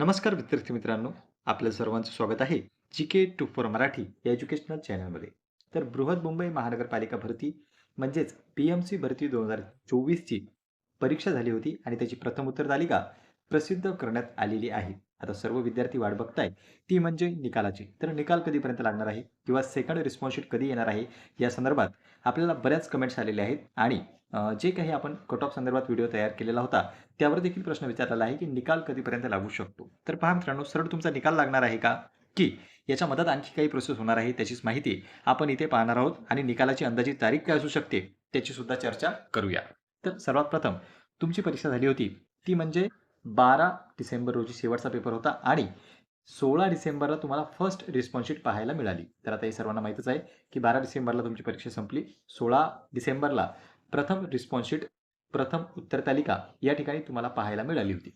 नमस्कार विद्यार्थी मित्रांनो आपल्या सर्वांचं स्वागत आहे G K two four Marathi या एज्युकेशनल चॅनलमध्ये तर बृहत मुंबई महानगरपालिका भरती म्हणजेच पी एम सी भरती दोन हजार चोवीसची परीक्षा झाली होती आणि त्याची प्रथम उत्तर तालिका प्रसिद्ध करण्यात आलेली आहे. आता सर्व विद्यार्थी वाट बघताय ती म्हणजे निकालाची. तर निकाल कधीपर्यंत लागणार आहे? किंवा सेकंड रिस्पॉन्सशीट कधी येणार आहे? या संदर्भात आपल्याला बऱ्याच कमेंट्स आलेले आहेत आणि जे काही आपण कट ऑफ संदर्भात व्हिडिओ तयार केलेला होता त्यावर देखील प्रश्न विचारलेला आहे की निकाल कधीपर्यंत लागू शकतो? तर पहा मित्रांनो सरळ तुमचा निकाल लागणार आहे का? की याच्या मदत आणखी काही प्रोसेस होणार आहे त्याचीच माहिती आपण इथे पाहणार आहोत आणि निकालाची अंदाजित तारीख काय असू शकते त्याची सुद्धा चर्चा करूया. तर सर्वात प्रथम तुमची परीक्षा झाली होती. ती म्हणजे बारा डिसेंबर रोजी शेवटचा पेपर होता आणि सोळा डिसेंबरला तुम्हाला फर्स्ट रिस्पॉन्सशीट पाहायला मिळाली. तर आता हे सर्वांना माहीतच आहे की बारा डिसेंबरला तुमची परीक्षा संपली सोळा डिसेंबरला प्रथम रिस्पॉन्सशीट प्रथम उत्तर तालिका या ठिकाणी तुम्हाला पाहायला मिळाली होती.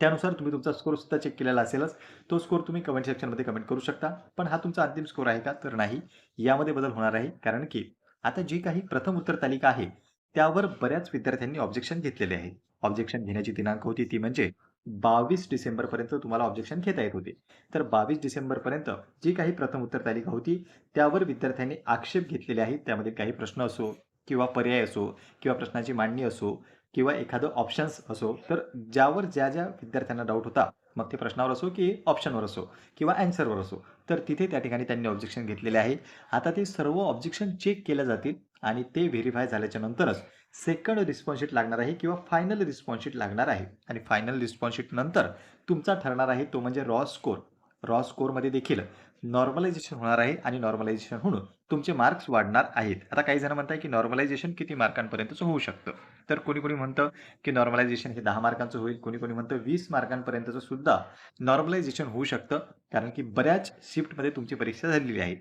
त्यानुसार तुम्ही तुमचा स्कोर सुद्धा चेक केलेला असेलच. तो स्कोर तुम्ही कमेंट सेक्शनमध्ये कमेंट करू शकता. पण हा तुमचा अंतिम स्कोर आहे का? तर नाही. यामध्ये बदल होणार आहे. कारण की आता जी काही प्रथम उत्तर तालिका आहे त्यावर बऱ्याच विद्यार्थ्यांनी ऑब्जेक्शन घेतलेले आहे ऑब्जेक्शन घेण्याची दिनांक होती ती म्हणजे बावीस डिसेंबरपर्यंत तुम्हाला ऑब्जेक्शन घेता येत होते. तर बावीस डिसेंबरपर्यंत जी काही प्रथम उत्तर तालिका होती त्यावर विद्यार्थ्यांनी आक्षेप घेतलेले आहेत. त्यामध्ये काही प्रश्न असो किंवा पर्याय असो किंवा प्रश्नाची मांडणी असो किंवा एखादं ऑप्शन्स असो तर ज्यावर ज्या ज्या विद्यार्थ्यांना डाऊट होता मग ते प्रश्नावर असो की ऑप्शनवर असो किंवा अँसरवर असो तर तिथे त्या ठिकाणी त्यांनी ऑब्जेक्शन घेतलेले आहे आता ते सर्व ऑब्जेक्शन चेक केल्या जातील आणि ते व्हेरीफाय झाल्याच्या नंतरच सेकंड रिस्पॉन्स शीट लागणार आहे किंवा फायनल रिस्पॉन्स शीट लागणार आहे. आणि फायनल रिस्पॉन्स शीट नंतर तुमचा ठरणार आहे तो म्हणजे रॉ स्कोर रॉ स्कोरमध्ये देखील नॉर्मलायझेशन होणार आहे आणि नॉर्मलायझेशन होऊन तुमचे मार्क्स वाढणार आहेत. आता काही जण म्हणताय की नॉर्मलायझेशन किती मार्कांपर्यंतचं होऊ शकतं. तर कोणी कोणी म्हणतं की नॉर्मलायझेशन हे दहा मार्कांचं होईल. कोणी कोणी म्हणतं वीस मार्कांपर्यंतचं सुद्धा नॉर्मलायझेशन होऊ शकतं. कारण की बऱ्याच शिफ्टमध्ये तुमची परीक्षा झालेली आहे.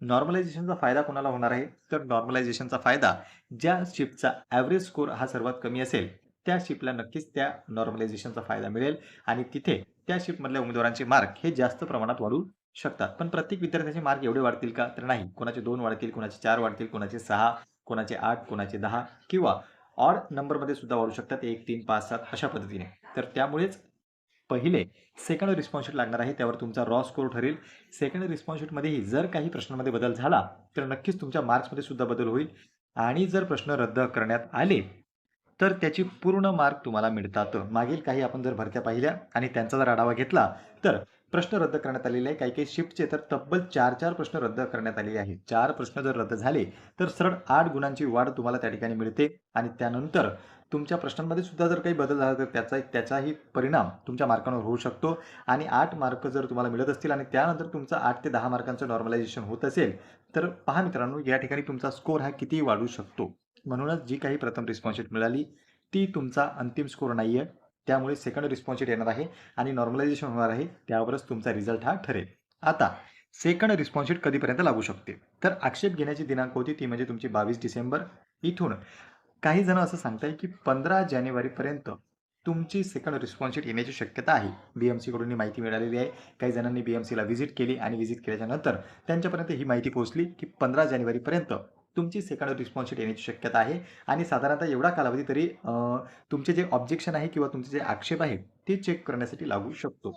नॉर्मलायझेशनचा फायदा कोणाला होणार आहे? तर नॉर्मलायझेशनचा फायदा ज्या शिफ्टचा ॲव्हरेज स्कोर हा सर्वात कमी असेल त्या शिपला नक्कीच त्या नॉर्मलायझेशनचा फायदा मिळेल. आणि तिथे त्या शिपमधल्या उमेदवारांचे मार्क हे जास्त प्रमाणात वाढू शकतात. पण प्रत्येक विद्यार्थ्याचे मार्क एवढे वाढतील का? तर नाही. कोणाचे दोन वाढतील कोणाचे चार वाढतील कोणाचे सहा कोणाचे आठ कोणाचे दहा किंवा ऑड नंबरमध्ये सुद्धा वाढू शकतात. एक तीन पाच सात अशा पद्धतीने. तर त्यामुळेच पहिले सेकंड रिस्पॉन्स शीट लागणार आहे. त्यावर तुमचा रॉ स्कोर ठरेल. सेकंड रिस्पॉन्स शीटमध्येही जर काही प्रश्नांमध्ये बदल झाला तर नक्कीच तुमच्या मार्क्समध्ये सुद्धा बदल होईल. आणि जर प्रश्न रद्द करण्यात आले तर त्याची पूर्ण मार्क तुम्हाला मिळतात. मागील काही आपण जर भरत्या पाहिल्या आणि त्यांचा जर आढावा घेतला तर प्रश्न रद्द करण्यात आलेले आहे. काही काही शिफ्टचे तर तब्बल चार चार प्रश्न रद्द करण्यात आलेले आहेत. चार प्रश्न जर रद्द झाले तर सरळ आठ गुणांची वाढ तुम्हाला त्या ठिकाणी मिळते. आणि त्यानंतर तुमच्या प्रश्नांमध्ये सुद्धा जर काही बदल झाला तर त्याचा त्याचाही परिणाम तुमच्या मार्कांवर होऊ शकतो. आणि आठ मार्क जर तुम्हाला मिळत असतील आणि त्यानंतर तुमचं आठ ते दहा मार्कांचं नॉर्मलायझेशन होत असेल तर पहा मित्रांनो या ठिकाणी तुमचा स्कोर हा कितीही वाढू शकतो. म्हणूनच जी काही प्रथम रिस्पॉन्स मिळाली ती तुमचा अंतिम स्कोर नाही आहे त्यामुळे सेकंड रिस्पॉन्स रेट येणार आहे आणि नॉर्मलायझेशन होणार आहे. त्यावरच तुमचा रिझल्ट हा ठरेल. आता सेकंड रिस्पॉन्स शीट कधीपर्यंत लागू शकते? तर आक्षेप घेण्याची दिनांक होती ती म्हणजे तुमची बावीस डिसेंबर इथून. काही जण असं सांगताय की पंधरा जानेवारीपर्यंत तुमची सेकंड रिस्पॉन्स शीट येण्याची शक्यता आहे. बी एम सीकडून ही माहिती मिळालेली आहे. काही जणांनी बी एम सीला व्हिजिट केली आणि व्हिजिट केल्याच्यानंतर त्यांच्यापर्यंत ही माहिती पोहोचली की पंधरा जानेवारीपर्यंत तुमची सेकंड रिस्पॉन्स शीट येण्याची शक्यता आहे. आणि साधारणतः एवढा कालावधी तरी तुमचे जे ऑब्जेक्शन आहे किंवा तुमचे जे आक्षेप आहे ते चेक करण्यासाठी लागू शकतो.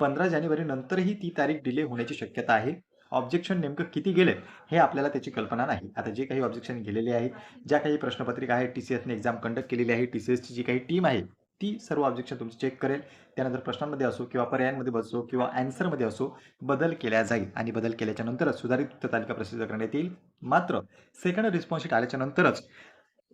पंधरा जानेवारी नंतरही ती तारीख डिले होण्याची शक्यता आहे. ऑब्जेक्शन नेमकं किती गेले हे आपल्याला त्याची कल्पना नाही. आता जे काही ऑब्जेक्शन गेलेले आहेत ज्या काही प्रश्नपत्रिका आहे टी सी एसने एक्झाम कंडक्ट केलेली आहे टी सी एसची जी काही टीम आहे ती सर्व ऑब्जेक्शन तुमची चेक करेल. त्यानंतर प्रश्नांमध्ये असो किंवा पर्यायांमध्ये असो किंवा अँसरमध्ये असो बदल केल्या जाईल आणि बदल केल्याच्या नंतरच सुधारित उत्तर तालिका प्रसिद्ध करण्यात येईल. मात्र सेकंड रिस्पॉन्स शीट आल्याच्या नंतरच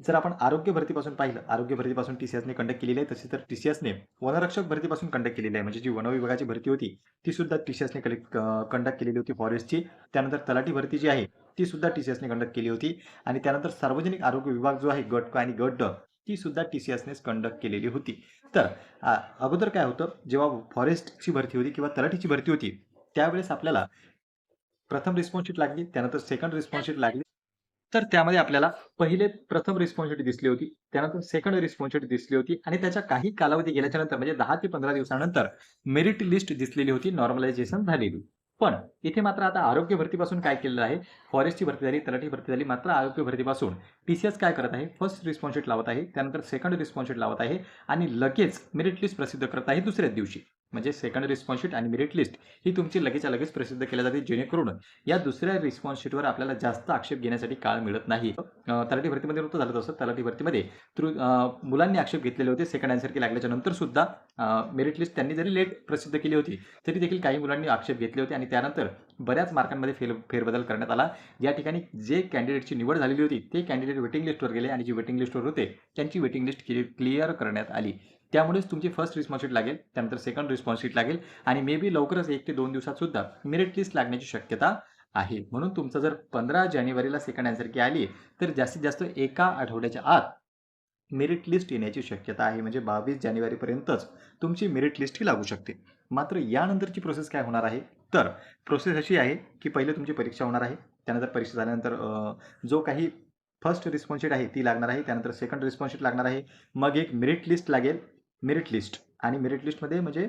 जर आपण आरोग्य भरतीपासून पाहिलं आरोग्य भरतीपासून टी सी एसने कंडक्ट केलेली आहे तशी तर टी सी एसने वनरक्षक भरतीपासून कंडक्ट केलेली आहे. म्हणजे जी वन विभागाची भरती होती ती सुद्धा टी सी एसने कंडक्ट केलेली होती फॉरेस्टची त्यानंतर तलाठी भरती जी आहे ती सुद्धा टी सी एसने कंडक्ट केली होती. आणि त्यानंतर सार्वजनिक आरोग्य विभाग जो आहे गट क आणि गट ड ती सुद्धा टी सी एसनेच कंडक्ट केलेली होती. तर अगोदर काय होतं जेव्हा फॉरेस्टची भरती होती किंवा तलाठीची भरती होती त्यावेळेस आपल्याला प्रथम रिस्पॉन्स शीट लागली त्यानंतर सेकंड रिस्पॉन्स शीट लागली. तर त्यामध्ये आपल्याला पहिले प्रथम रिस्पॉन्स दिसली होती त्यानंतर सेकंड रिस्पॉन्स दिसली होती आणि त्याच्या काही कालावधी गेल्याच्यानंतर म्हणजे दहा ते पंधरा दिवसानंतर मेरिट लिस्ट दिसलेली होती नॉर्मलायझेशन झालेली. पण इथे मात्र आता आरोग्य भरतीपासून काय केलेलं आहे? फॉरेस्टची भरती झाली तलाठी भरती झाली मात्र आरोग्य भरतीपासून टी सी एस काय करत आहे? फर्स्ट रिस्पॉन्स शीट लावत आहे त्यानंतर सेकंड रिस्पॉन्स शीट लावत आहे आणि लगेच मेरिट लिस्ट प्रसिद्ध करत आहे दुसऱ्याच दिवशी. म्हणजे सेकंड रिस्पॉन्स शीट आणि मेरिट लिस्ट ही तुमची लगेचच्या लगेच प्रसिद्ध केल्या जाते जेणेकरून या दुसऱ्या रिस्पॉन्स शीटवर आपल्याला जास्त आक्षेप घेण्यासाठी काळ मिळत नाही. तलाठी भरतीमध्ये नव्हतं झालं तसं. तलाठी भरतीमध्ये थ्रू मुलांनी आक्षेप घेतलेले होते सेकंड आन्सर की लागल्याच्या नंतर सुद्धा. मेरिट लिस्ट त्यांनी जरी लेट प्रसिद्ध केली होती तरी देखील काही मुलांनी आक्षेप घेतले होते आणि त्यानंतर बऱ्याच मार्कांमध्ये फेर फेरबदल करण्यात आला. या ठिकाणी जे कॅन्डिडेटची निवड झालेली होती ते कॅन्डिडेट वेटिंग लिस्टवर गेले आणि जे वेटिंग लिस्टवर होते त्यांची वेटिंग लिस्ट क्लिअर करण्यात आली. त्यामुळेच तुमची फर्स्ट रिस्पॉन्स शीट लागेल त्यानंतर सेकंड रिस्पॉन्स शीट लागेल आणि मे बी लवकरच एक ते दोन दिवसात सुद्धा मेरिट लिस्ट लागण्याची शक्यता आहे. म्हणून तुमचं जर पंधरा जानेवारीला सेकंड आन्सर की आली तर जास्तीत जास्त एका आठवड्याच्या आत मेरिट लिस्ट येण्याची शक्यता आहे. म्हणजे बावीस जानेवारीपर्यंतच तुमची मेरिट लिस्ट ही लागू शकते. मात्र यानंतरची प्रोसेस काय होणार आहे? तर प्रोसेस अशी आहे की पहिले तुमची परीक्षा होणार आहे त्यानंतर परीक्षा झाल्यानंतर जो काही फर्स्ट रिस्पॉन्स शीट आहे ती लागणार आहे त्यानंतर सेकंड रिस्पॉन्स शीट लागणार आहे. मग एक मेरिट लिस्ट लागेल मेरिट लिस्ट. आणि मेरिट लिस्टमध्ये म्हणजे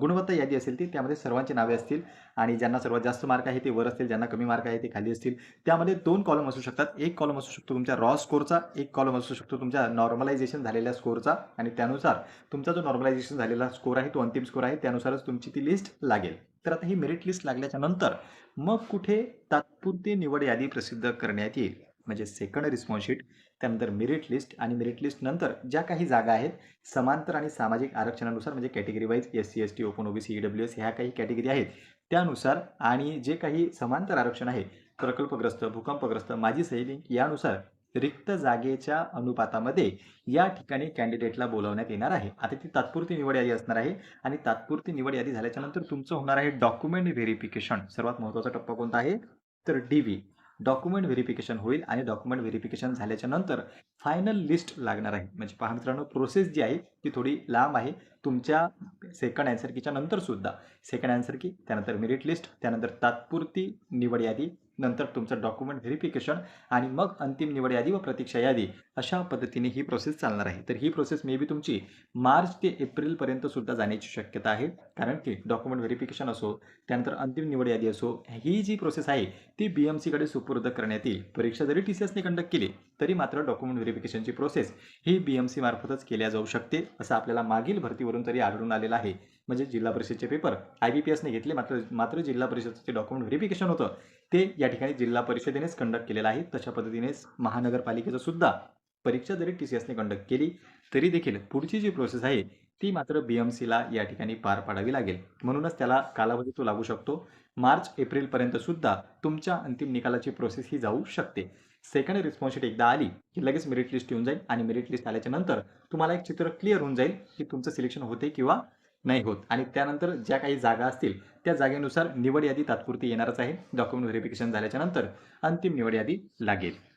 गुणवत्ता यादी असेल ती त्यामध्ये सर्वांची नावे असतील आणि ज्यांना सर्वात जास्त मार्क आहे ते वर असतील ज्यांना कमी मार्क आहे ते खाली असतील त्यामध्ये दोन कॉलम असू शकतात. एक कॉलम असू शकतो तुमच्या रॉ स्कोरचा एक कॉलम असू शकतो तुमच्या नॉर्मलायझेशन झालेल्या स्कोरचा आणि त्यानुसार तुमचा जो नॉर्मलायझेशन झालेला स्कोर आहे तो अंतिम स्कोर आहे त्यानुसारच तुमची ती लिस्ट लागेल. तर आता ही मेरिट लिस्ट लागल्याच्या नंतर मग कुठे तात्पुरती निवड यादी प्रसिद्ध करण्यात येईल? म्हणजे सेकंड रिस्पॉन्स शीट त्यानंतर मेरिट लिस्ट आणि मेरिट लिस्ट नंतर ज्या काही जागा आहेत समांतर आणि सामाजिक आरक्षणानुसार म्हणजे category wise S C S T open OBC E W S ह्या काही कॅटेगरी आहेत. त्यानुसार आणि जे काही समांतर आरक्षण आहे प्रकल्पग्रस्त भूकंपग्रस्त माजी सैनिक यानुसार रिक्त जागेच्या अनुपातामध्ये या ठिकाणी कॅन्डिडेटला बोलवण्यात येणार आहे. आता ती तात्पुरती निवड यादी असणार आहे आणि तात्पुरती निवड यादी झाल्याच्यानंतर तुमचं होणार आहे डॉक्युमेंट व्हेरिफिकेशन सर्वात महत्त्वाचा टप्पा कोणता आहे? तर डी व्ही डॉक्युमेंट व्हेरिफिकेशन होईल आणि डॉक्युमेंट व्हेरिफिकेशन झाल्याच्यानंतर फायनल लिस्ट लागणार आहे. म्हणजे पहा मित्रांनो प्रोसेस जी आहे ती थोडी लांब आहे. तुमच्या सेकंड अँसर कीच्या नंतर सुद्धा. सेकंड अँसर की त्यानंतर मेरिट लिस्ट त्यानंतर तात्पुरती निवड यादी नंतर तुमचं डॉक्युमेंट व्हेरिफिकेशन आणि मग अंतिम निवड यादी व प्रतीक्षा यादी अशा पद्धतीने ही प्रोसेस चालणार आहे. तर ही प्रोसेस मे बी तुमची मार्च ते एप्रिलपर्यंत सुद्धा जाण्याची शक्यता आहे. कारण की डॉक्युमेंट व्हेरिफिकेशन असो त्यानंतर अंतिम निवड यादी असो ही जी प्रोसेस आहे ती बी एम सीकडे सुपूर्द करण्यात येईल. परीक्षा जरी टी सी एसने कंडक्ट केली तरी मात्र डॉक्युमेंट व्हेरिफिकेशनची प्रोसेस ही बी एम सी मार्फतच केल्या जाऊ शकते असं आपल्याला मागील भरतीवरून तरी आढळून आलेलं आहे. म्हणजे जिल्हा परिषदचे पेपर आय बी पी एसने घेतले मात्र मात्र जिल्हा परिषदचं डॉक्युमेंट व्हेरिफिकेशन होतं. ते या ठिकाणी जिल्हा परिषदेनेच कंडक्ट केलेलं आहे. तशा पद्धतीनेच महानगरपालिकेचं सुद्धा परीक्षा जरी टी सी एसने कंडक्ट केली तरी देखील पुढची जी प्रोसेस आहे ती मात्र बी एम सीला या ठिकाणी पार पाडावी लागेल. म्हणूनच त्याला कालावधी तो लागू शकतो. मार्च एप्रिलपर्यंत सुद्धा तुमच्या अंतिम निकालाची प्रोसेस ही जाऊ शकते. सेकंड रिस्पॉन्सिटी एकदा आली की लगेच मेरिट लिस्ट येऊन जाईल आणि मेरिट लिस्ट आल्याच्यानंतर तुम्हाला एक चित्र क्लिअर होऊन जाईल की तुमचं सिलेक्शन होते किंवा नाही होत. आणि त्यानंतर ज्या काही जागा असतील त्या जागेनुसार निवड यादी तात्पुरती येणारच आहे. डॉक्युमेंट व्हेरिफिकेशन झाल्याच्यानंतर अंतिम निवड यादी लागेल.